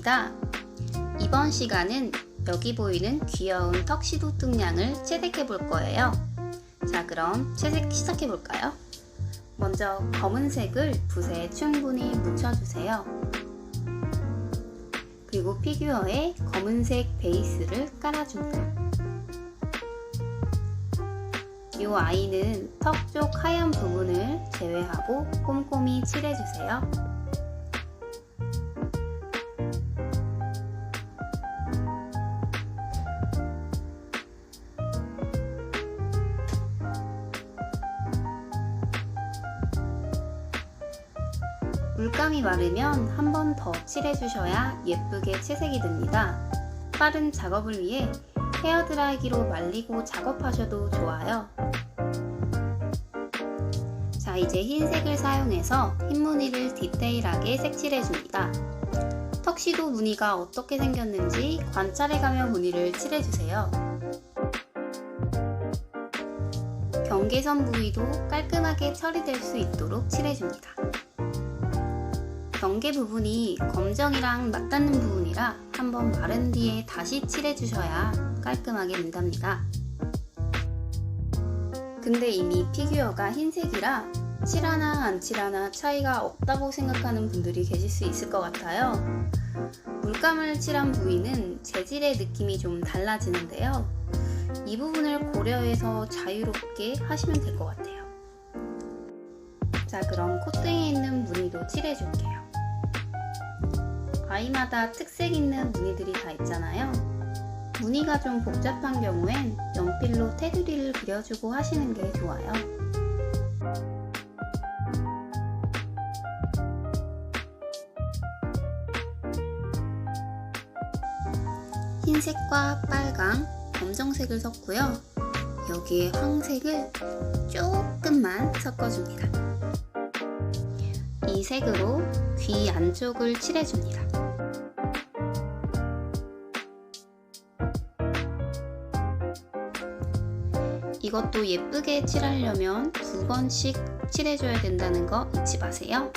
안녕하십니다. 이번 시간은 여기 보이는 귀여운 턱시도 뚱냥을 채색해 볼 거예요. 자, 그럼 채색 시작해 볼까요? 먼저 검은색을 붓에 충분히 묻혀주세요. 그리고 피규어에 검은색 베이스를 깔아줍니다. 이 아이는 턱 쪽 하얀 부분을 제외하고 꼼꼼히 칠해주세요. 물감이 마르면 한 번 더 칠해주셔야 예쁘게 채색이 됩니다. 빠른 작업을 위해 헤어드라이기로 말리고 작업하셔도 좋아요. 자, 이제 흰색을 사용해서 흰 무늬를 디테일하게 색칠해줍니다. 턱시도 무늬가 어떻게 생겼는지 관찰해가며 무늬를 칠해주세요. 경계선 부위도 깔끔하게 처리될 수 있도록 칠해줍니다. 경계 부분이 검정이랑 맞닿는 부분이라 한번 마른 뒤에 다시 칠해주셔야 깔끔하게 된답니다. 근데 이미 피규어가 흰색이라 칠하나 안 칠하나 차이가 없다고 생각하는 분들이 계실 수 있을 것 같아요. 물감을 칠한 부위는 재질의 느낌이 좀 달라지는데요. 이 부분을 고려해서 자유롭게 하시면 될 것 같아요. 자, 그럼 콧등에 있는 무늬도 칠해줄게요. 아이마다 특색 있는 무늬들이 다 있잖아요. 무늬가 좀 복잡한 경우엔 연필로 테두리를 그려주고 하시는 게 좋아요. 흰색과 빨강, 검정색을 섞고요. 여기에 황색을 조금만 섞어줍니다. 이 색으로 귀 안쪽을 칠해줍니다. 이것도 예쁘게 칠하려면 두 번씩 칠해줘야 된다는 거 잊지 마세요.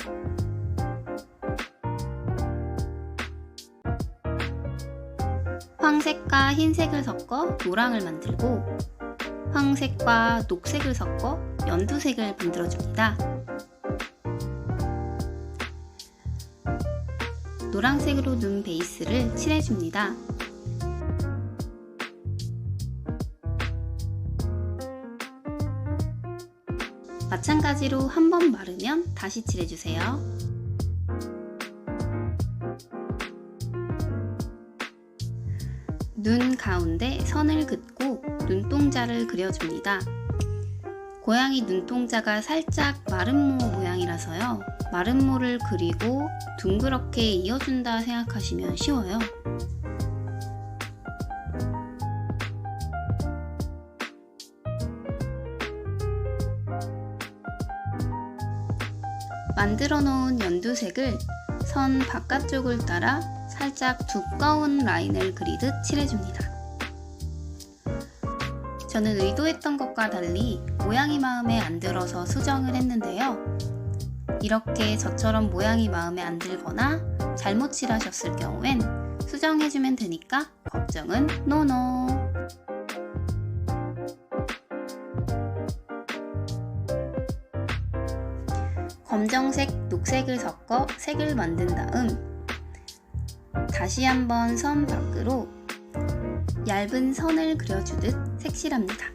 황색과 흰색을 섞어 노랑을 만들고 황색과 녹색을 섞어 연두색을 만들어줍니다. 노란색으로 눈 베이스를 칠해줍니다. 마찬가지로 한 번 마르면 다시 칠해주세요. 눈 가운데 선을 긋고 눈동자를 그려줍니다. 고양이 눈동자가 살짝 마른 모 모양이라서요. 마른 모를 그리고 둥그렇게 이어준다 생각하시면 쉬워요. 만들어 놓은 연두색을 선 바깥쪽을 따라 살짝 두꺼운 라인을 그리듯 칠해줍니다. 저는 의도했던 것과 달리 모양이 마음에 안 들어서 수정을 했는데요. 이렇게 저처럼 모양이 마음에 안 들거나 잘못 칠하셨을 경우엔 수정해주면 되니까 걱정은 노노. 검정색, 녹색을 섞어 색을 만든 다음 다시 한번 선 밖으로 얇은 선을 그려주듯 색칠합니다.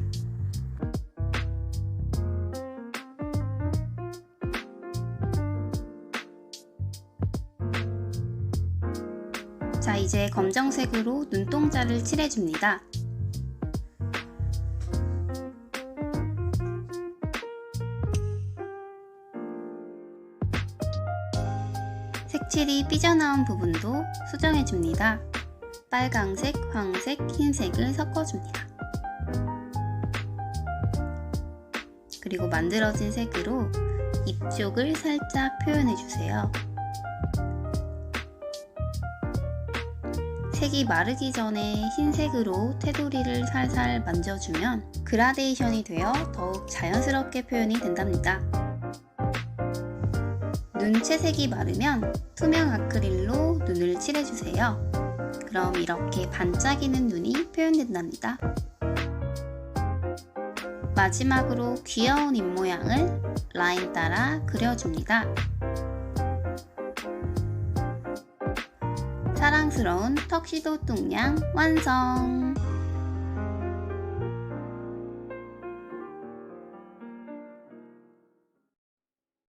자, 이제 검정색으로 눈동자를 칠해줍니다. 색칠이 삐져나온 부분도 수정해줍니다. 빨강색, 황색, 흰색을 섞어줍니다. 그리고 만들어진 색으로 입 쪽을 살짝 표현해주세요. 색이 마르기 전에 흰색으로 테두리를 살살 만져주면 그라데이션이 되어 더욱 자연스럽게 표현이 된답니다. 눈 채색이 마르면 투명 아크릴로 눈을 칠해주세요. 그럼 이렇게 반짝이는 눈이 표현된답니다. 마지막으로 귀여운 입모양을 라인 따라 그려줍니다. 사랑스러운 턱시도 뚱냥 완성!